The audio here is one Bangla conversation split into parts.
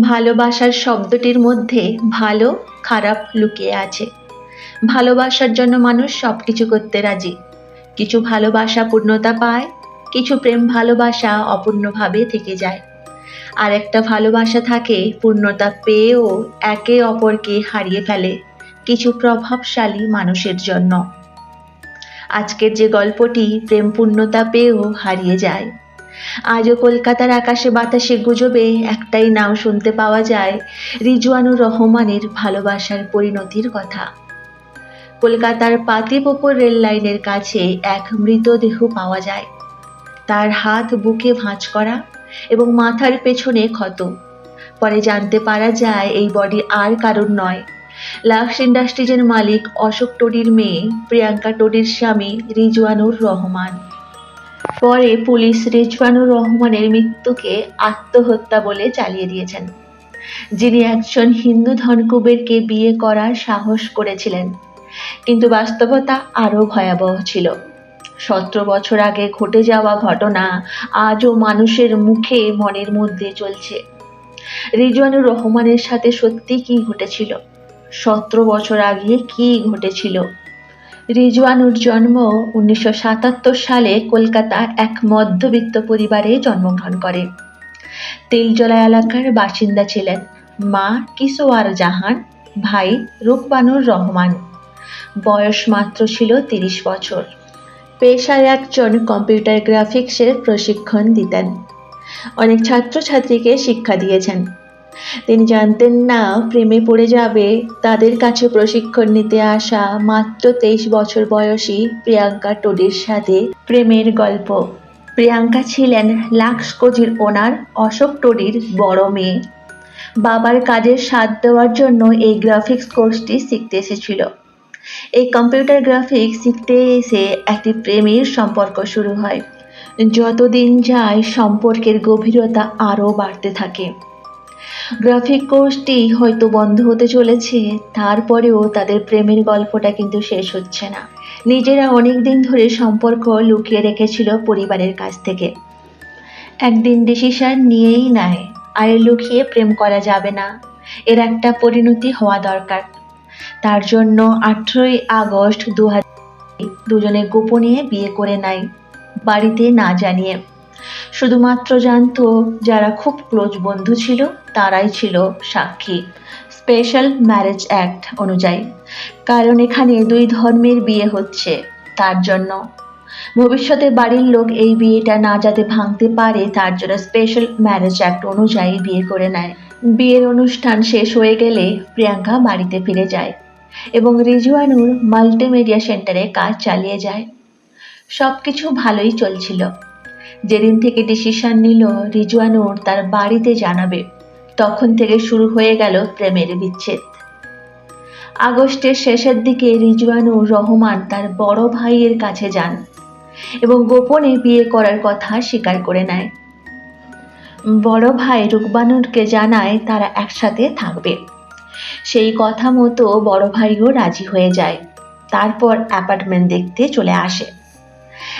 ভালোবাসার শব্দটির মধ্যে ভালো, খারাপ লুকিয়ে আছে। ভালোবাসার জন্য মানুষ সব কিছু করতে রাজি। কিছু ভালোবাসা পূর্ণতা পায়, কিছু প্রেম ভালোবাসা অপূর্ণভাবে থেকে যায়। আর একটা ভালোবাসা থাকে পূর্ণতা পেয়েও একে অপরকে হারিয়ে ফেলে, কিছু প্রভাবশালী মানুষের জন্য। আজকের যে গল্পটি প্রেম পূর্ণতা পেয়েও হারিয়ে যায়। আজও কলকাতার আকাশে বাতাসে গুজবে একটাই নাম শুনতে পাওয়া যায়, রিজওয়ানুর রহমানের ভালোবাসার পরিণতির কথা। কলকাতার পাতিপুকুর রেল লাইনের কাছে এক মৃতদেহ পাওয়া যায়। তার হাত, বুকে ভাঁজ করা এবং মাথার পেছনে ক্ষত। পরে জানতে পারা যায় এই বডি আর কারণ নয়। লাক্স ইন্ডাস্ট্রিজের মালিক অশোক টোডির মেয়ে প্রিয়াঙ্কা টোডির স্বামী রিজওয়ানুর রহমান। পরে পুলিশ রেজওয়ানুর রহমানের মৃত্যুকে আত্মহত্যা বলে চালিয়ে দিয়েছেন। যিনি একজন হিন্দু ধনকুবেরকে বিয়ে করার সাহস করেছিলেন। কিন্তু বাস্তবতা আরও ভয়াবহ ছিল। সতেরো বছর আগে ঘটে যাওয়া ঘটনা আজও মানুষের মুখে মনের মধ্যে চলছে। রিজওয়ানুর রহমানের সাথে সত্যি কি ঘটেছিল? সতেরো বছর আগে কি ঘটেছিল? রিজওয়ানুর জন্ম উনিশশো সাতাত্তর সালে কলকাতার এক মধ্যবিত্ত পরিবারে জন্মগ্রহণ করে। তেলজলা এলাকার বাসিন্দা ছিলেন মা কিশোয়ার জাহান, ভাই রুকবানুর রহমান। বয়স মাত্র ছিল তিরিশ বছর। পেশায় একজন কম্পিউটার গ্রাফিক্সের প্রশিক্ষণ দিতেন। অনেক ছাত্রছাত্রীকে শিক্ষা দিয়েছেন। তিনি জানতেন না প্রেমে পড়ে যাবে। তাদের কাছে প্রশিক্ষণ নিতে আসা মাত্র তেইশ বছর বয়সী প্রিয়াঙ্কা টোডির সাথে প্রেমের গল্প। প্রিয়াঙ্কা ছিলেন লাক্স কোজির ওনার অশোক টোডির বড় মেয়ে। বাবার কাজের সাথ দেওয়ার জন্য এই গ্রাফিক্স কোর্সটি শিখতে এসেছিল। এই কম্পিউটার গ্রাফিক্স শিখতে এসে একটি প্রেমের সম্পর্ক শুরু হয়। যতদিন যায় সম্পর্কের গভীরতা আরও বাড়তে থাকে। গ্রাফিক কোর্সটি হয়তো বন্ধ হতে চলেছে, তারপরেও তাদের প্রেমের গল্পটা কিন্তু শেষ হচ্ছে না। নিজেরা অনেক দিন ধরে সম্পর্ক লুকিয়ে রেখেছিল পরিবারের কাছ থেকে। একদিন ডিসিশন নিয়েই নেয়, আর লুকিয়ে প্রেম করা যাবে না। এর একটা পরিণতি হওয়া দরকার। তার জন্য আঠেরোই আগস্ট দু দুজনে গোপনে বিয়ে করে নেয়, বাড়িতে না জানিয়ে। শুধুমাত্র জানত যারা খুব ক্লোজ বন্ধু ছিল, তারাই ছিল সাক্ষী। স্পেশাল ম্যারেজ অ্যাক্ট অনুযায়ী। কারণ এখানে দুই ধর্মের বিয়ে হচ্ছে, তার জন্য। ভবিষ্যতে বাড়ির লোক এই বিয়েটা না যাতে ভাঙতে পারে, তার জন্য স্পেশাল ম্যারেজ অ্যাক্ট অনুযায়ী বিয়ে করে নেয়। বিয়ের অনুষ্ঠান শেষ হয়ে গেলে প্রিয়াঙ্কা বাড়িতে ফিরে যায় এবং রিজওয়ানুর মাল্টিমিডিয়া সেন্টারে কাজ চালিয়ে যায়। সব কিছু ভালোই চলছিল। যেদিন থেকে ডিসিশন নিল রিজওয়ানুর তার বাড়িতে জানাবে। তখন থেকে শুরু হয়ে গেল প্রেমের বিচ্ছেদ। আগস্টের শেষের দিকে রিজওয়ানুর রহমান তার বড় ভাইয়ের কাছে যান এবং গোপনে বিয়ে করার কথা স্বীকার করে নেয়। বড় ভাই রুকবানুরকে জানায় তারা একসাথে থাকবে। সেই কথা মতো বড় ভাইও রাজি হয়ে যায়। তারপর অ্যাপার্টমেন্ট দেখতে চলে আসে।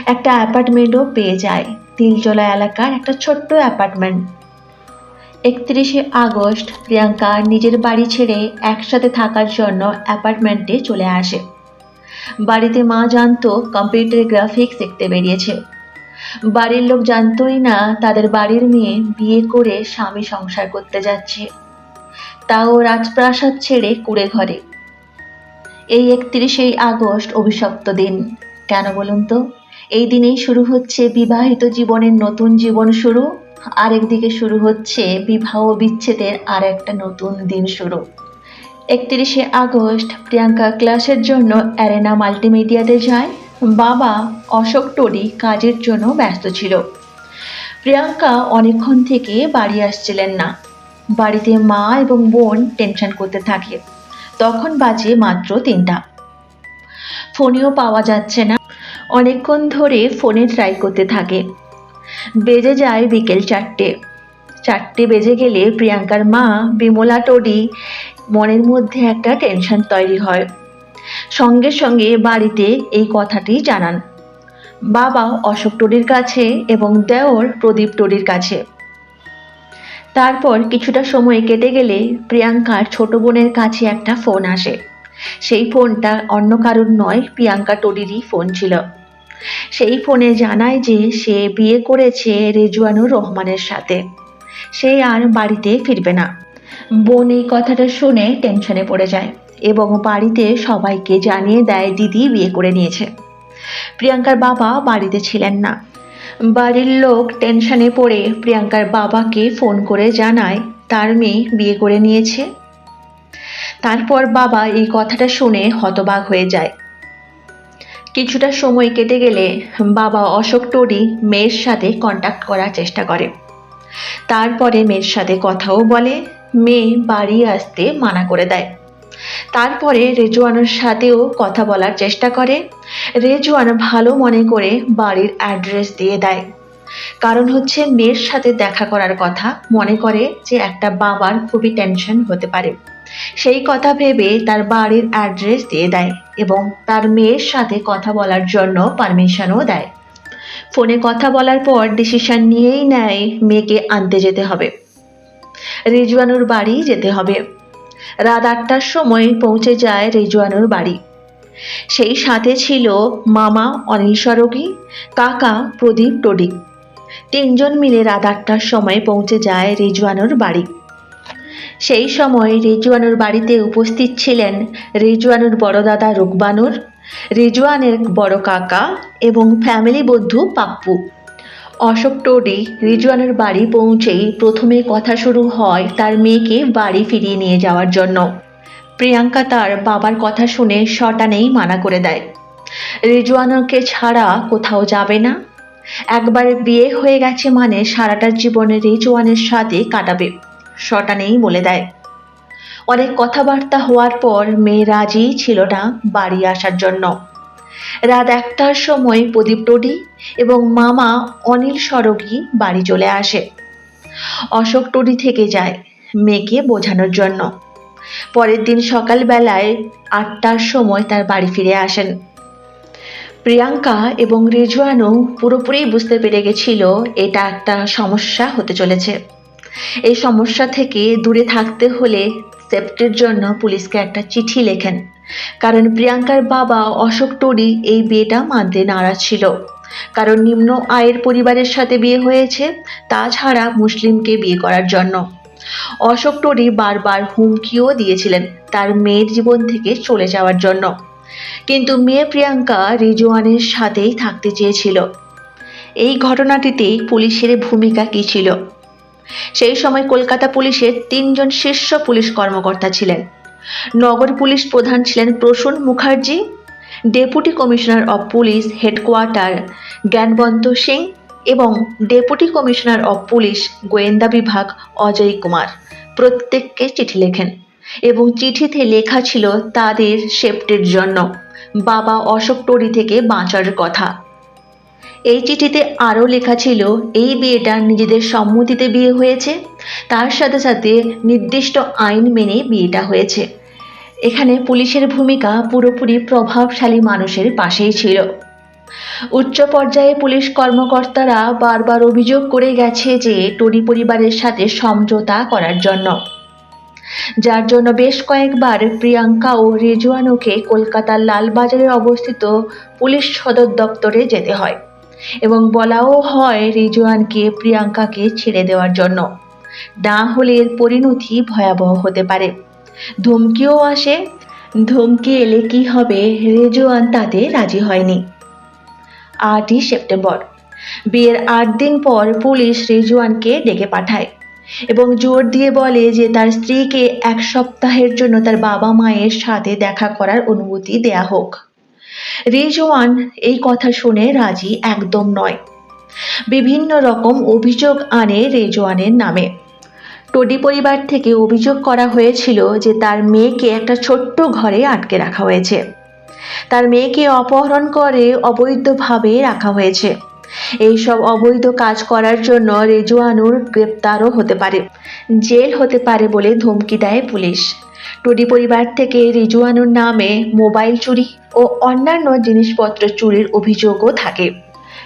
একটা অ্যাপার্টমেন্টও পেয়ে যায়। তিলজলা এলাকার একটা ছোট্ট অ্যাপার্টমেন্ট। একত্রিশে আগস্ট, প্রিয়াঙ্কা নিজের বাড়ি ছেড়ে একসাথে থাকার জন্য অ্যাপার্টমেন্টে চলে আসে। বাড়িতে মা জানতো কম্পিউটার গ্রাফিক্স দেখতে বেরিয়েছে। বাড়ির লোক জানতোই না তাদের বাড়ির মেয়ে বিয়ে করে স্বামী সংসার করতে যাচ্ছে। তাও রাজপ্রাসাদ ছেড়ে কুড়ে ঘরে। এই একত্রিশেই আগস্ট অভিশপ্ত দিন। কেন বলুন তো? এই দিনেই শুরু হচ্ছে বিবাহিত জীবনের নতুন জীবন শুরু। আরেকদিকে শুরু হচ্ছে বিবাহ বিচ্ছেদের আর একটা নতুন দিন শুরু। একত্রিশে আগস্ট প্রিয়াঙ্কা ক্লাসের জন্য অ্যারেনা মাল্টিমিডিয়াতে যায়। বাবা অশোক টোডি কাজের জন্য ব্যস্ত ছিল। প্রিয়াঙ্কা অনেকক্ষণ থেকে বাড়ি আসছিলেন না। বাড়িতে মা এবং বোন টেনশন করতে থাকে। তখন বাজে মাত্র তিনটা। ফোনেও পাওয়া যাচ্ছে না। অনেকক্ষণ ধরে ফোনে ট্রাই করতে থাকে। বেজে যায় বিকেল চারটে। চারটে বেজে গেলে প্রিয়াঙ্কার মা, বিমলা, টোডি মনের মধ্যে একটা টেনশন তৈরি হয়। সঙ্গে সঙ্গে বাড়িতে এই কথাটি জানান। বাবা অশোক টোডির কাছে এবং দেওর প্রদীপ টোডির কাছে। তারপর কিছুটা সময় কেটে গেলে প্রিয়াঙ্কার ছোট বোনের কাছে একটা ফোন আসে। সেই ফোনটা অন্য কারোর নয়, প্রিয়াঙ্কা টোডিরই ফোন ছিল। সেই ফোনে জানায় যে সে বিয়ে করেছে রেজুয়ানুর রহমানের সাথে। সে আর বাড়িতে ফিরবে না। বোন এই কথাটা শুনে টেনশনে পড়ে যায় এবং বাড়িতে সবাইকে জানিয়ে দেয় দিদি বিয়ে করে নিয়েছে। প্রিয়াঙ্কার বাবা বাড়িতে ছিলেন না। বাড়ির লোক টেনশনে পড়ে প্রিয়াঙ্কার বাবাকে ফোন করে জানায়, তার মেয়ে বিয়ে করে নিয়েছে। তারপর বাবা এই কথাটা শুনে হতবাক হয়ে যায়। কিছুটা সময় কেটে গেলে বাবা অশোক টোডি মেয়ের সাথে কন্ট্যাক্ট করার চেষ্টা করে। তারপরে মেয়ের সাথে কথাও বলে, মেয়ে বাড়ি আসতে মানা করে দেয়। তারপরে রেজওয়ানের সাথেও কথা বলার চেষ্টা করে। রেজওয়ান ভালো মনে করে বাড়ির অ্যাড্রেস দিয়ে দেয়। কারণ হচ্ছে মেয়ের সাথে দেখা করার কথা মনে করে যে একটা বাবার খুবই টেনশন হতে পারে। সেই কথা ভেবে তার বাড়ির অ্যাড্রেস দিয়ে দেয় এবং তার মেয়ের সাথে কথা বলার জন্য পারমিশনও দেয়। ফোনে কথা বলার পর ডিসিশন নিয়েই নেয় মেয়েকে আনতে যেতে হবে। রেজওয়ানুর বাড়ি যেতে হবে। রাত আটটার সময় পৌঁছে যায় রেজওয়ানুর বাড়ি। সেই সাথে ছিল মামা অনিল সরগী, কাকা প্রদীপ টডি। তিনজন মিলে রাত আটটার সময় পৌঁছে যায় রেজওয়ানুর বাড়ি। সেই সময় রেজওয়ানুর বাড়িতে উপস্থিত ছিলেন রেজওয়ানুর বড় দাদা রুকবানুর, রেজওয়ানের বড় কাকা এবং ফ্যামিলি বন্ধু পাপ্পু। অশোক টোডি রিজওয়ানের বাড়ি পৌঁছেই প্রথমে কথা শুরু হয় তার মেয়েকে বাড়ি ফিরিয়ে নিয়ে যাওয়ার জন্য। প্রিয়াঙ্কা তার বাবার কথা শুনে শটানেই মানা করে দেয়। রিজওয়ানকে ছাড়া কোথাও যাবে না। একবার বিয়ে হয়ে গেছে মানে সারাটার জীবনে রিজওয়ানের সাথে কাটাবে। শটানেই বলে দেয়। অনেক কথাবার্তা হওয়ার পর মেয়ে রাজি ছিল না বাড়ি আসার জন্য। রাত একটার সময় প্রদীপ টডি এবং মামা অনিল সরগী বাড়ি চলে আসে। অশোক টডি থেকে যায় মেয়েকে বোঝানোর জন্য। পরের দিন সকালবেলায় আটটার সময় তার বাড়ি ফিরে আসেন। প্রিয়াঙ্কা এবং রেজওয়ানও পুরোপুরি বুঝতে পেরে গেছিল এটা একটা সমস্যা হতে চলেছে। এই সমস্যা থেকে দূরে থাকতে হলে সেফটির জন্য পুলিশকে একটা চিঠি লেখেন। কারণ প্রিয়াঙ্কার বাবা অশোক টোডি এই বিয়েটা মানতে নারাজ ছিল। কারণ নিম্ন আয়ের পরিবারের সাথে বিয়ে হয়েছে, তাছাড়া মুসলিমকে বিয়ে করার জন্য। অশোক টোডি বারবার হুমকিও দিয়েছিলেন তার মেয়ের জীবন থেকে চলে যাওয়ার জন্য। কিন্তু মেয়ে প্রিয়াঙ্কা রিজওয়ানের সাথেই থাকতে চেয়েছিল। এই ঘটনাটিতে পুলিশের ভূমিকা কী ছিল? সেই সময় কলকাতা পুলিশের তিনজন শীর্ষ পুলিশ কর্মকর্তা ছিলেন। নগর পুলিশ প্রধান ছিলেন Prasun Mukherjee, deputy commissioner of police headquarter Gyanwant Singh এবং ডেপুটি কমিশনার অব পুলিশ গোয়েন্দা বিভাগ অজয় কুমার। প্রত্যেককে চিঠি লেখেন এবং চিঠিতে লেখা ছিল তাদের সেফটির জন্য। বাবা অশোক টরি থেকে বাঁচার কথা। এই চিঠিতে আরও লেখা ছিল, এই বিয়েটা নিজেদের সম্মতিতে বিয়ে হয়েছে। তার সাথে সাথে নির্দিষ্ট আইন মেনে বিয়েটা হয়েছে। এখানে পুলিশের ভূমিকা পুরোপুরি প্রভাবশালী মানুষের পাশেই ছিল। উচ্চ পর্যায়ে পুলিশ কর্মকর্তারা বারবার অভিযোগ করে গেছে যে টরি পরিবারের সাথে সমঝোতা করার জন্য। যার জন্য বেশ কয়েকবার প্রিয়াঙ্কা ও রেজওয়ানুকে কলকাতার লালবাজারে অবস্থিত পুলিশ সদর দপ্তরে যেতে হয়। এবং বলাও হয় রিজওয়ানকে, প্রিয়াঙ্কাকে ছেড়ে দেওয়ার জন্য। না হলে এর পরিণতি ভয়াবহ হতে পারে। ধমকিও আসে। ধমকি এলে কি হবে রেজওয়ান তাতে রাজি হয়নি। আটই সেপ্টেম্বর। বিয়ের আট দিন পর পুলিশ রেজওয়ানকে ডেকে পাঠায় এবং জোর দিয়ে বলে যে তার স্ত্রীকে এক সপ্তাহের জন্য তার বাবা মায়ের সাথে দেখা করার অনুমতি দেয়া হোক। রেজওয়ান এই কথা শুনে রাজি একদম নয়। বিভিন্ন রকম অভিযোগ আনে রেজওয়ানের নামে। টোডি পরিবার থেকে অভিযোগ করা হয়েছিল যে তার মেয়েকে একটা ছোট্ট ঘরে আটকে রাখা হয়েছে। তার মেয়েকে অপহরণ করে অবৈধভাবে রাখা হয়েছে। এইসব অবৈধ কাজ করার জন্য রেজওয়ানুর গ্রেপ্তারও হতে পারে। জেল হতে পারে বলে ধমকি দেয় পুলিশ। টুডি পরিবার থেকে রিজুয়ানুর নামে মোবাইল চুরি ও অন্যান্য জিনিসপত্র চুরির অভিযোগও থাকে।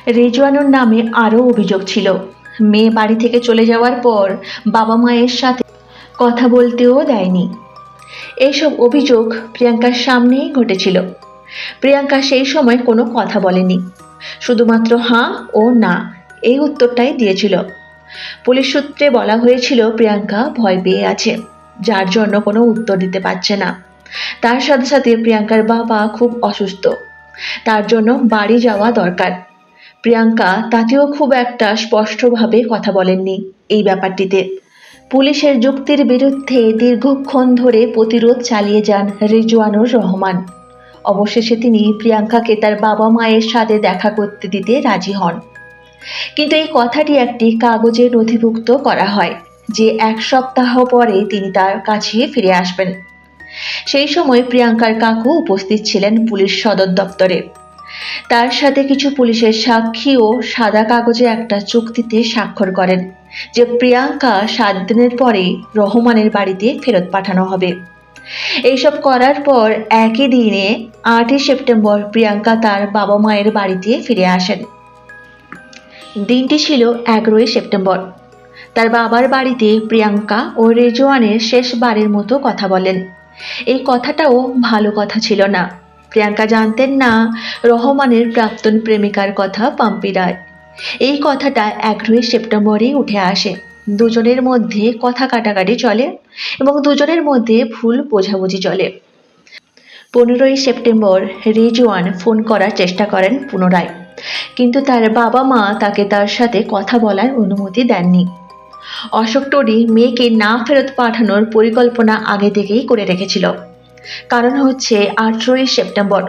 রেজওয়ানুর নামে আরও অভিযোগ ছিল। মেয়ে বাড়ি থেকে চলে যাওয়ার পর বাবা মায়ের সাথে কথা বলতেও দেয়নি। এইসব অভিযোগ প্রিয়াঙ্কার সামনেই ঘটেছিল। প্রিয়াঙ্কা সেই সময় কোনো কথা বলেনি। শুধুমাত্র হাঁ ও না, এই উত্তরটাই দিয়েছিল। পুলিশ সূত্রে বলা হয়েছিল, প্রিয়াঙ্কা ভয় পেয়ে আছে। যার জন্য কোনো উত্তর দিতে পারছে না। তার সাথে সাথে প্রিয়াঙ্কার বাবা খুব অসুস্থ। তার জন্য বাড়ি যাওয়া দরকার। প্রিয়াঙ্কা তাতেও খুব একটা স্পষ্টভাবে কথা বলেননি এই ব্যাপারটিতে। পুলিশের যুক্তির বিরুদ্ধে দীর্ঘক্ষণ ধরে প্রতিরোধ চালিয়ে যান রিজওয়ানুর রহমান। অবশেষে তিনি প্রিয়াঙ্কাকে তার বাবা মায়ের সাথে দেখা করতে দিতে রাজি হন। কিন্তু এই কথাটি একটি কাগজে নথিভুক্ত করা হয়। যে এক সপ্তাহ পরে তিনি তার কাছে ফিরে আসবেন। সেই সময় প্রিয়াঙ্কার কাকু উপস্থিত ছিলেন পুলিশ সদর দপ্তরে। তার সাথে কিছু পুলিশের সাক্ষীও সাদা কাগজে একটা চুক্তিতে স্বাক্ষর করেন, যে প্রিয়াঙ্কা সাত দিনের পরে রহমানের বাড়িতে ফেরত পাঠানো হবে। এইসব করার পর একই দিনে আটই সেপ্টেম্বর প্রিয়াঙ্কা তার বাবা মায়ের বাড়িতে ফিরে আসেন। দিনটি ছিল এগারোই সেপ্টেম্বর। তার বাবার বাড়িতে প্রিয়াঙ্কা ও রেজওয়ানের শেষবারের মতো কথা বলেন। এই কথাটাও ভালো কথা ছিল না। প্রিয়াঙ্কা জানতেন না রহমানের প্রাক্তন প্রেমিকার কথা পাম্পি রায়। এই কথাটা এগারোই সেপ্টেম্বরেই উঠে আসে। দুজনের মধ্যে কথা কাটাকাটি চলে এবং দুজনের মধ্যে ভুল বোঝাবুঝি চলে। পনেরোই সেপ্টেম্বর রেজওয়ান ফোন করার চেষ্টা করেন পুনরায়। কিন্তু তার বাবা মা তাকে তার সাথে কথা বলার অনুমতি দেননি। অশোক টরি মেয়েকে না ফেরত পাঠানোর পরিকল্পনা আগে থেকেই করে রেখেছিল। কারণ হচ্ছে আঠেরোই সেপ্টেম্বর।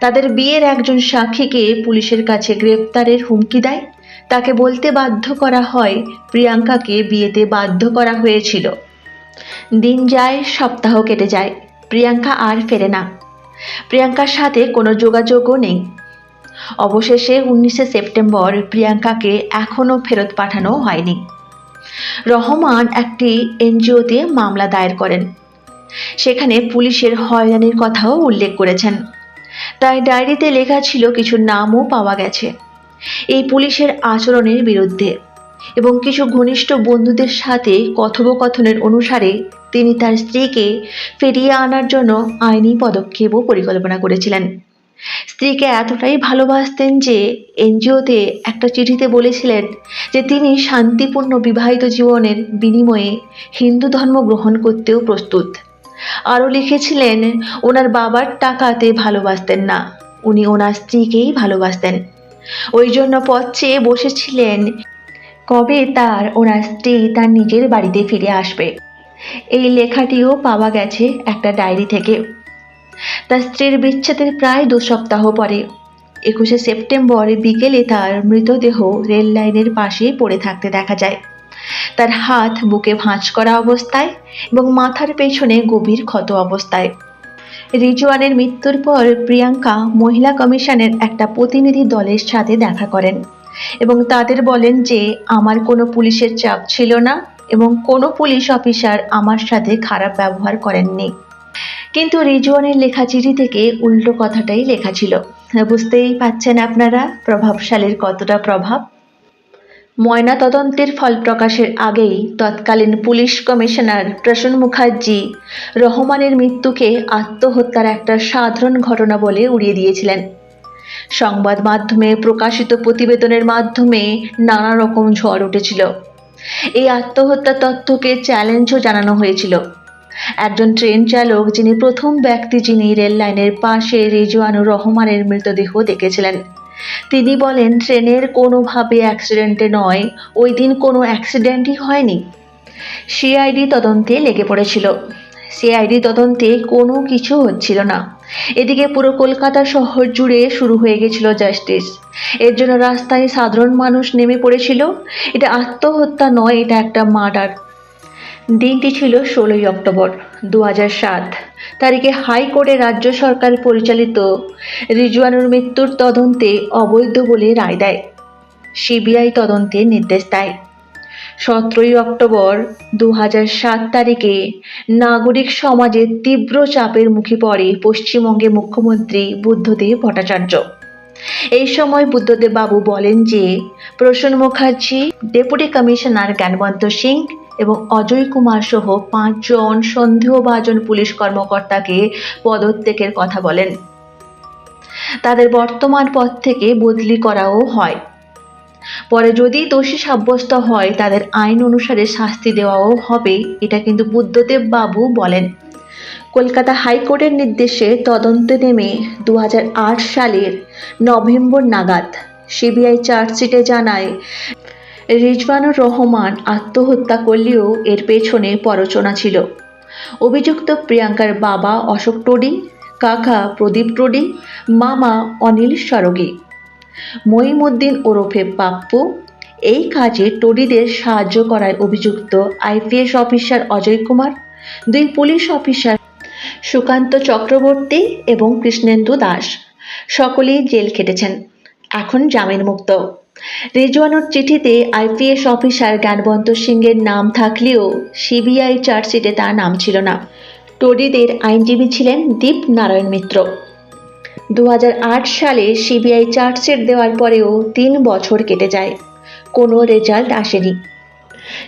তাদের বিয়ের একজন সাক্ষীকে পুলিশের কাছে গ্রেপ্তারের হুমকি দেয়। তাকে বলতে বাধ্য করা হয় প্রিয়াঙ্কাকে বিয়েতে বাধ্য করা হয়েছিল। দিন যায়, সপ্তাহ কেটে যায়, প্রিয়াঙ্কা আর ফেরে না। প্রিয়াঙ্কার সাথে কোনো যোগাযোগও নেই। অবশেষে উনিশে সেপ্টেম্বর প্রিয়াঙ্কাকে এখনও ফেরত পাঠানো হয়নি। রহমান একটি এনজিওতে মামলা দায়ের করেন। সেখানে পুলিশের হয়রানির কথাও উল্লেখ করেছেন। তাই ডায়েরিতে লেখা ছিল কিছু নামও পাওয়া গেছে। এই পুলিশের আচরণের বিরুদ্ধে এবং কিছু ঘনিষ্ঠ বন্ধুদের সাথে কথোপকথনের অনুসারে তিনি তার স্ত্রীকে ফিরিয়ে আনার জন্য আইনি পদক্ষেপও পরিকল্পনা করেছিলেন। স্ত্রীকে এতটাই ভালোবাসতেন যে এনজিওতে একটা চিঠিতে বলেছিলেন যে তিনি শান্তিপূর্ণ বিবাহিত জীবনের বিনিময়ে হিন্দু ধর্ম গ্রহণ করতেও প্রস্তুত। আরও লিখেছিলেন, ওনার বাবার টাকাতে ভালোবাসতেন না, উনি ওনার স্ত্রীকেই ভালোবাসতেন। ওই জন্য পথ চেয়ে বসেছিলেন, কবে তার ওনার স্ত্রী তার নিজের বাড়িতে ফিরে আসবে? এই লেখাটিও পাওয়া গেছে একটা ডায়েরি থেকে। তার স্ত্রীর বিচ্ছেদের প্রায় দু সপ্তাহ পরে। একুশে সেপ্টেম্বর বিকেলে তার মৃতদেহ রেল লাইনের পাশে পড়ে থাকতে দেখা যায়। তার হাত বুকে ভাঁজ করা অবস্থায় এবং মাথার পেছনে গভীর ক্ষত অবস্থায়। রিজওয়ানের মৃত্যুর পর প্রিয়াঙ্কা মহিলা কমিশনের একটা প্রতিনিধি দলের সাথে দেখা করেন এবং তাদের বলেন যে, আমার কোনো পুলিশের চাপ ছিল না এবং কোনো পুলিশ অফিসার আমার সাথে খারাপ ব্যবহার করেননি। কিন্তু রিজওয়ানের লেখা চিঠি থেকে উল্টো কথাটাই লেখা ছিল। বুঝতেই পাচ্ছেন আপনারা প্রভাবশালীর কতটা প্রভাব? ময়না তদন্তের ফল প্রকাশের আগেই তৎকালীন পুলিশ কমিশনার প্রসন্ন মুখার্জি রহমানের মৃত্যুকে আত্মহত্যার একটা সাধারণ ঘটনা বলে উড়িয়ে দিয়েছিলেন। সংবাদ মাধ্যমে প্রকাশিত প্রতিবেদনের মাধ্যমে নানা রকম ঝড় উঠেছিল। এই আত্মহত্যা তথ্যকে চ্যালেঞ্জও জানানো হয়েছিল। একজন ট্রেন চালক যিনি প্রথম ব্যক্তি যিনি রেল লাইনের পাশে রিজওয়ানুর রহমানের মৃতদেহ দেখেছিলেন। তিনি বলেন, ট্রেনের কোনোভাবে অ্যাক্সিডেন্টে নয়, ওই দিন কোনো অ্যাক্সিডেন্টই হয়নি। সিআইডি তদন্তে লেগে পড়েছিল। সিআইডি তদন্তে কোনো কিছু হচ্ছিল না। এদিকে পুরো কলকাতা শহর জুড়ে শুরু হয়ে গেছিল জাস্টিস। এর জন্য রাস্তায় সাধারণ মানুষ নেমে পড়েছিল। এটা আত্মহত্যা নয়, এটা একটা মার্ডার। দিনটি ছিল ষোলোই অক্টোবর দু সাত। তারিখে হাইকোর্টে রাজ্য সরকার পরিচালিত রিজওয়ানুর মৃত্যুর তদন্তে অবৈধ বলে রায় দেয়। সিবিআই তদন্তের নির্দেশ দেয়। সতেরোই অক্টোবর দু সাত তারিখে নাগরিক সমাজের তীব্র চাপের মুখে পড়ে পশ্চিমবঙ্গে মুখ্যমন্ত্রী বুদ্ধদেব ভট্টাচার্য। এই সময় বুদ্ধদেব বাবু বলেন যে প্রসন্ন মুখার্জি, ডেপুটি কমিশনার জ্ঞানবন্ত সিং এবং অজয় কুমার সহ পাঁচজন সন্দেহভাজন পুলিশ কর্মকর্তাকে পদত্যাগের কথা বলেন। তাদের বর্তমান পদ থেকে বদলি করাও হয়। পরে যদি দোষী সাব্যস্ত হয়, তাদের আইন অনুসারে শাস্তি দেওয়াও হবে, এটা কিন্তু বুদ্ধদেব বাবু বলেন। কলকাতা হাইকোর্টের নির্দেশে তদন্তে নেমে দু হাজার আট সালের নভেম্বর নাগাদ সিবিআই চার্জশিটে জানায় রিজওয়ানুর রহমান আত্মহত্যা করলেও এর পেছনে পরচনা ছিল। অভিযুক্ত প্রিয়াঙ্কার বাবা অশোক টোডি, কাকা প্রদীপ টোডি, মামা অনিল সরগী। মঈমুদ্দিন ওরফে পাপ্পু এই কাজে টোডিদের সাহায্য করায় অভিযুক্ত আইপিএস অফিসার অজয় কুমার, দুই পুলিশ অফিসার সুকান্ত চক্রবর্তী এবং কৃষ্ণেন্দু দাস। সকলেই জেল খেটেছেন। এখন জামিন মুক্ত রেজওয়ানুর চিঠিতে আইপিএস অফিসার জ্ঞানবন্ত সিংয়ের নাম থাকলেও সিবিআই চার্জশিটে তার নাম ছিল না। টোডিদের আইনজীবী ছিলেন দীপ নারায়ণ মিত্র। দু হাজার আট সালে সিবিআই চার্জশিট দেওয়ার পরেও তিন বছর কেটে যায়। কোনো রেজাল্ট আসেনি।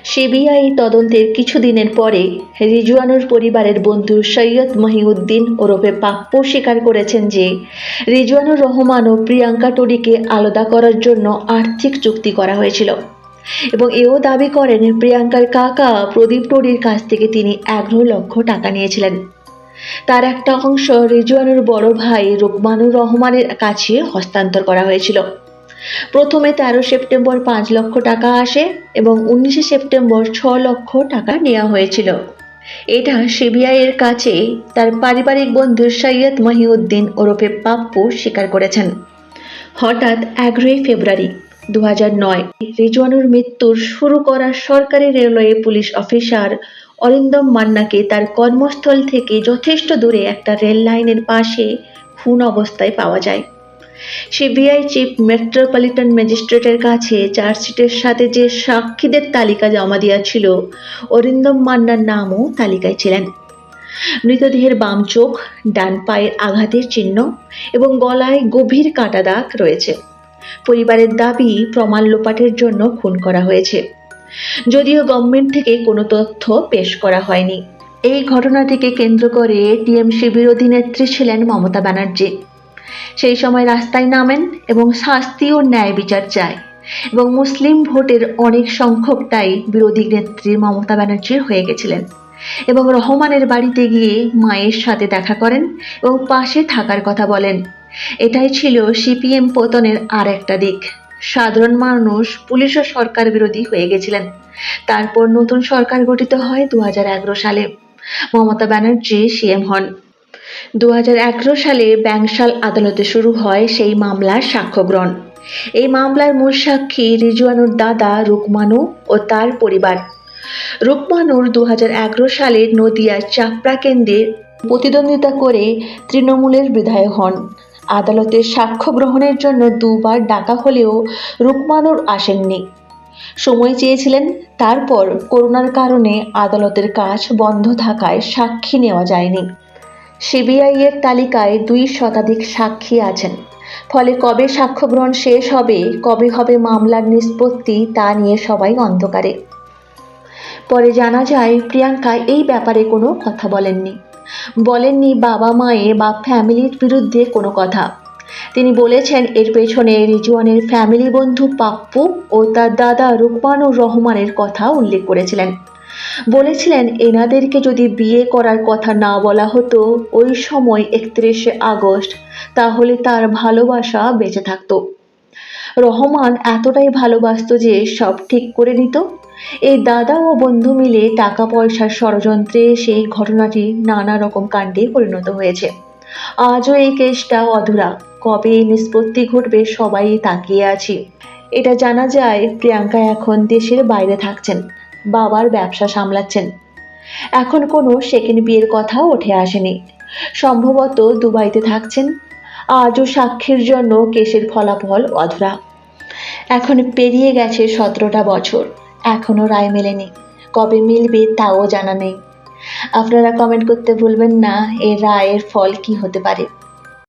সিবিআই তদন্তের কিছুদিনের পরে রিজওয়ানুর পরিবারের বন্ধু সৈয়দ মহিউদ্দিন ওরফে পাপ্পু স্বীকার করেছেন যে রিজওয়ানুর রহমান ও প্রিয়াঙ্কা টুডিকে আলাদা করার জন্য আর্থিক চুক্তি করা হয়েছিল এবং এও দাবি করেন প্রিয়াঙ্কার কাকা প্রদীপ টুডির কাছ থেকে তিনি এগারো লক্ষ টাকা নিয়েছিলেন। তার একটা অংশ রিজওয়ানুর বড় ভাই রুকমানুর রহমানের কাছে হস্তান্তর করা হয়েছিল। প্রথমে তেরো সেপ্টেম্বর পাঁচ লক্ষ টাকা আসে এবং উনিশে সেপ্টেম্বর ছ লক্ষ টাকা নেওয়া হয়েছিল। এটা সিবিআই এর কাছে তার পারিবারিক বন্ধু সৈয়দ মহিউদ্দিন ওরফে পাপ্পু স্বীকার করেছেন। হঠাৎ এগারোই ফেব্রুয়ারি দু নয় রিজওয়ানুর মৃত্যুর শুরু করা সরকারি রেলওয়ে পুলিশ অফিসার অরিন্দম মান্নাকে তার কর্মস্থল থেকে যথেষ্ট দূরে একটা রেল লাইনের পাশে খুন অবস্থায় পাওয়া যায়। সিবিআই চিফ মেট্রোপলিটন ম্যাজিস্ট্রেটের কাছে চার্জশিটের সাথে যে সাক্ষীদের তালিকা জমা দিয়েছিল অরিন্দম মান্নার নামও তালিকায় ছিলেন। মৃতদেহের বাম চোখ, ডান পায়ের আঘাতের চিহ্ন এবং গলায় গভীর কাটা দাগ রয়েছে। পরিবারের দাবি প্রমাণ লোপাটের জন্য খুন করা হয়েছে। যদিও গভর্নমেন্ট থেকে কোনো তথ্য পেশ করা হয়নি। এই ঘটনাটিকে কেন্দ্র করে টিএমসি বিরোধী নেত্রী ছিলেন মমতা ব্যানার্জি। সেই সময় রাস্তায় নামেন এবং শাস্তি ও ন্যায় বিচার চায়। এবং মুসলিম ভোটের অনেক সংখ্যকটাই বিরোধী নেত্রী মমতা ব্যানার্জির হয়ে গেছিলেন। এবং রহমানের বাড়িতে গিয়ে মায়ের সাথে দেখা করেন এবং পাশে থাকার কথা বলেন। এটাই ছিল সিপিএম পতনের আর একটা দিক। সাধারণ মানুষ, পুলিশ ও সরকার বিরোধী হয়ে গেছিলেন। তারপর নতুন সরকার গঠিত হয় দু হাজার এগারো সালে। মমতা ব্যানার্জি সিএম হন। দু হাজার এগারো সালে ব্যাংশাল আদালতে শুরু হয় সেই মামলার সাক্ষ্য গ্রহণ এই মামলার মূল সাক্ষী রিজওয়ানুর দাদা রুকমানু ও তার পরিবার। রুকমানুর দু হাজার এগারো সালে নদিয়ার চাপড়া কেন্দ্রে প্রতিদ্বন্দ্বিতা করে তৃণমূলের বিধায়ক হন। আদালতে সাক্ষ্য গ্রহণের জন্য দুবার ডাকা হলেও রুকমানুর আসেননি। সময় চেয়েছিলেন, তারপর করোনার কারণে আদালতের কাজ বন্ধ থাকায় সাক্ষী নেওয়া যায়নি। সিবিআই এর তালিকায় দুই শতাধিক সাক্ষী আছেন। ফলে কবে সাক্ষ্য গ্রহণ শেষ হবে, কবে হবে মামলার নিষ্পত্তি, তা নিয়ে সবাই অন্ধকারে। পরে জানা যায়, প্রিয়াঙ্কা এই ব্যাপারে কোনো কথা বলেননি। বলেননি বাবা মায়ে বা ফ্যামিলির বিরুদ্ধে কোনো কথা। তিনি বলেছেন, এর পেছনে রিজওয়ানের ফ্যামিলি বন্ধু পাপ্পু ও তার দাদা রুকমানুর রহমানের কথা উল্লেখ করেছিলেন। বলেছিলেন, এনাদেরকে যদি বিয়ে করার কথা না বলা হতো ওই সময় একত্রিশে আগস্ট, তাহলে তার ভালোবাসা বেঁচে থাকতো। রহমান এতটাই ভালোবাসতো যে সব ঠিক করে নিত। এই দাদা ও বন্ধু মিলে টাকা পয়সার ষড়যন্ত্রে সেই ঘটনাটি নানা রকম কাণ্ডে পরিণত হয়েছে। আজও এই কেসটা অধুরা। কবে নিষ্পত্তি ঘটবে সবাই তাকিয়ে আছি। এটা জানা যায় প্রিয়াঙ্কা এখন দেশের বাইরে থাকছেন। বাবার ব্যবসা সামলাচ্ছেন। এখন কোনো সেকেন্ড বিয়ের কথাও উঠে আসেনি। সম্ভবত দুবাইতে থাকছেন। আজও সাক্ষীর জন্য কেসের ফলাফল অধরা। এখন পেরিয়ে গেছে সতেরোটা বছর। এখনও রায় মেলেনি। কবে মিলবে তাও জানা নেই। আপনারা কমেন্ট করতে ভুলবেন না এর রায়ের ফল কি হতে পারে।